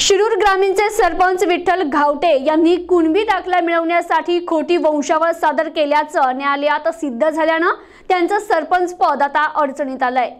शिरूर ग्रामीणचे सरपंच विठ्ठल घावटे यांनी कुणबी दाखला मिळवण्यासाठी खोटी वंशावळ सादर केल्याचं न्यायालयात सिद्ध झाल्यानं त्यांचं सरपंच पद आता अडचणीत आलंय.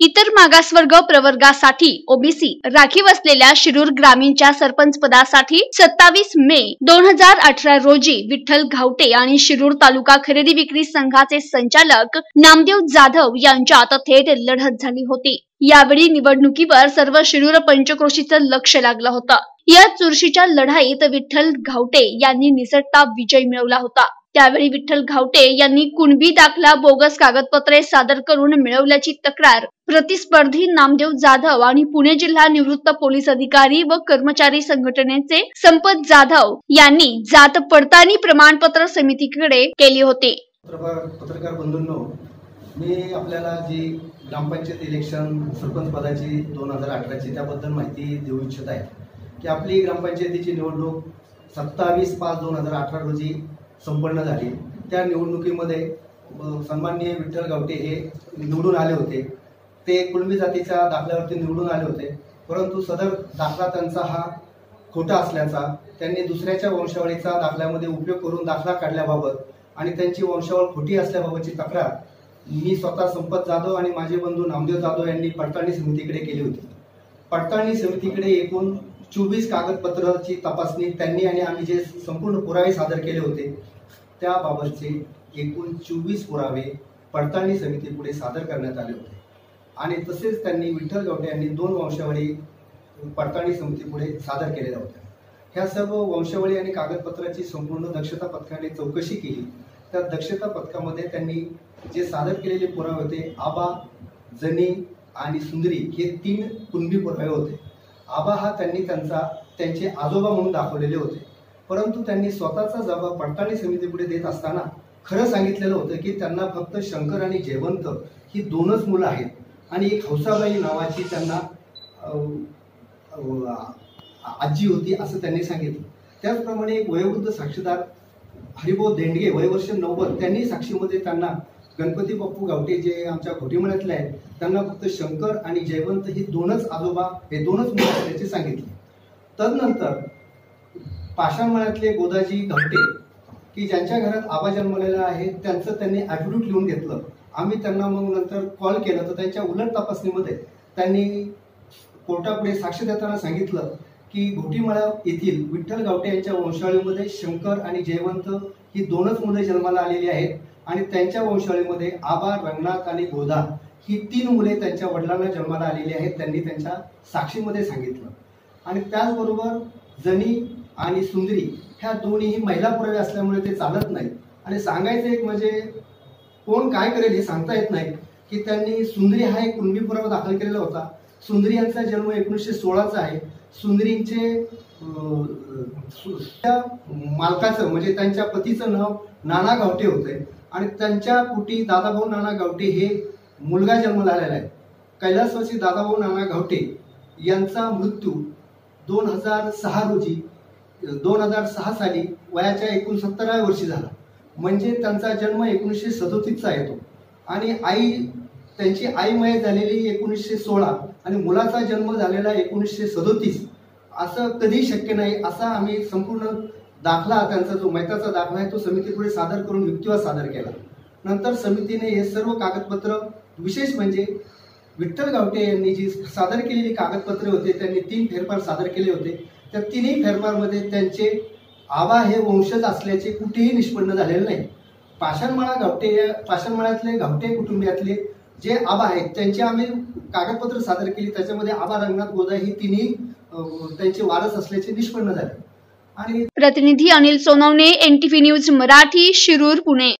इतर मागासवर्ग प्रवर्गासाठी ओबीसी राखीव असलेल्या शिरूर ग्रामीणच्या सरपंच पदासाठी सत्तावीस मे दोन हजार अठरा रोजी विठ्ठल घावटे आणि शिरूर तालुका खरेदी विक्री संघाचे संचालक नामदेव जाधव यांच्यात थेट लढत झाली होती. यावेळी निवडणुकीवर सर्व शिरूर पंचक्रोशीचं लक्ष लागलं होतं. या चुरशीच्या लढाईत विठ्ठल घावटे यांनी निसटता विजय मिळवला होता. त्यावेळी विठ्ठल घावटे यांनी कुणबी दाखला बोगस कागदपत्रे सादर करून मिळवल्याची तक्रार. प्रतिस्पर्धी नामदेव जाधव आणि पुणे जिल्हा निवृत्त पोलीस अधिकारी व कर्मचारी संघटनेचे संपत जाधव यांनी जात पडताळणी प्रमाणपत्र समितीकडे केली होती. पत्रकार बंधूंनो मी आपल्याला जी ग्रामपंचायत इलेक्शन सरपंच पदाची दोन हजार अठराची त्याबद्दल माहिती देऊ इच्छित आहे. की आपली ग्रामपंचायतीची निवडणूक सत्तावीस पाच दोन हजार अठरा रोजी संपन्न झाली. त्या निवडणुकीमध्ये सन्माननीय विठ्ठल गावटे हे निवडून आले होते. ते कुणबी जातीच्या दाखल्यावरती निवडून आले होते. परंतु सदर दाखला त्यांचा हा खोटा असल्याचा त्यांनी दुसऱ्याच्या वंशावळीचा दाखल्यामध्ये उपयोग करून दाखला काढल्याबाबत आणि त्यांची वंशावळ खोटी असल्याबाबतची तक्रार मी स्वतः संपत जाधव आणि माझे बंधू नामदेव जाधव यांनी पडताळणी समितीकडे केली होती. पडताळणी समितीकडे एकूण चोवीस कागदपत्राची तपासणी त्यांनी आणि आम्ही जे संपूर्ण पुरावे सादर केले होते त्याबाबतचे एकूण चोवीस पुरावे पडताळणी समितीपुढे सादर करण्यात आले होते. आणि तसेच त्यांनी विठ्ठल गावटे यांनी दोन वंशावळी पडताळणी समितीपुढे सादर केलेल्या होत्या. ह्या सर्व वंशावळी आणि कागदपत्राची संपूर्ण दक्षता पथकाने चौकशी केली. त्या दक्षता पथकामध्ये त्यांनी जे सादर केलेले पुरावे होते आबा जनी आणि सुंदरी हे तीन कुणबी पुरावे होते. आबा हा त्यांनी त्यांचा त्यांचे आजोबा म्हणून दाखवलेले होते. परंतु त्यांनी स्वतःचा जबाब पडताळणी समितीपुढे देत असताना खरं सांगितलेलं होतं की त्यांना फक्त शंकर आणि जयवंत ही दोनच मुलं आहेत. आणि एक हौसाबाई नावाची त्यांना आजी होती असं त्यांनी सांगितलं. त्याचप्रमाणे एक वयोवृद्ध साक्षीदार हरिभाऊ देंडगे वयवर्ष नव्वद त्यांनी साक्षीमध्ये त्यांना गणपती बाप्पू गावटे जे आमच्या घोटीमळ्यातले आहेत त्यांना फक्त शंकर आणि जयवंत ही दोनच आजोबा हे दोनच मुलं असल्याचे सांगितले. तदनंतर पाषाणमळ्यातले गोदाजी घावटे की ज्यांच्या घरात आबा जन्मलेला आहे त्यांचं त्यांनी ॲफिडेविट लिहून घेतलं. आम्ही त्यांना मग नंतर कॉल केला तर त्यांच्या उलट तपासणीमध्ये त्यांनी कोर्टापुढे साक्ष देताना सांगितलं की घोटीमळा येथील विठ्ठल गावटे यांच्या वंशावळीमध्ये शंकर आणि जयवंत ही दोनच मुले जन्माला आलेली आहेत. आणि त्यांच्या वंशावळीमध्ये आबा रंगनाथ आणि गोदा ही तीन मुले त्यांच्या वडिलांना जन्माला आलेली आहेत त्यांनी त्यांच्या साक्षीमध्ये सांगितलं. आणि त्याचबरोबर जनी आणि सुंदरी ह्या दोन्हीही महिला पुरावे असल्यामुळे ते चालत नाही आणि सांगायचं एक म्हणजे कोण काय करेल हे सांगता येत नाही की त्यांनी सुंदरी हा एक कुणबी पुरावा दाखल केलेला होता. सुंदरी यांचा जन्म एकोणीसशे सोळाचा आहे. सुंदरींचे सु- त्या मालकाचं म्हणजे त्यांच्या पतीचं नाव नाना गावटे होते. आणि त्यांच्या पोटी दादाभाऊ नाना गावटे हे मुलगा जन्माला आलेला आहे. कैलासवासी दादाभाऊ नाना गावटे यांचा मृत्यू दोन हजार सहा रोजी दोन हजार सहा साली वयाच्या एकोणसत्तराव्या वर्षी झाला. म्हणजे त्यांचा जन्म एकोणीसशे सदोतीसचा येतो. आणि आई त्यांची आई मय झालेली एकोणीसशे सोळा आणि मुलाचा जन्म झालेला एकोणीसशे सदोतीस असं कधी शक्य नाही असा आम्ही संपूर्ण दाखला त्यांचा जो मैताचा दाखला आहे तो समितीपुढे सादर करून युक्तिवाद सादर केला. नंतर समितीने हे सर्व कागदपत्र विशेष म्हणजे विठ्ठल गावटे यांनी जी सादर केलेली कागदपत्रे होते त्यांनी तीन फेरफार सादर केले होते. त्या तिन्ही फेरफारमध्ये त्यांचे आबा हे वंशज असल्याचे कुठेही निष्पन्न झालेले नाही. पाषाणमाळा गावटे या पाषाणमाळ्यातले गावटे कुटुंबियातले जे आबा आहेत त्यांची आम्ही कागदपत्र सादर केली. त्याच्यामध्ये आबा रंगनाथ गोदा ही तिन्ही त्यांचे वारस असल्याचे निष्पन्न झाले. प्रतिनिधी अनिल सोनवणे एनटीव्ही न्यूज मराठी शिरूर पुणे.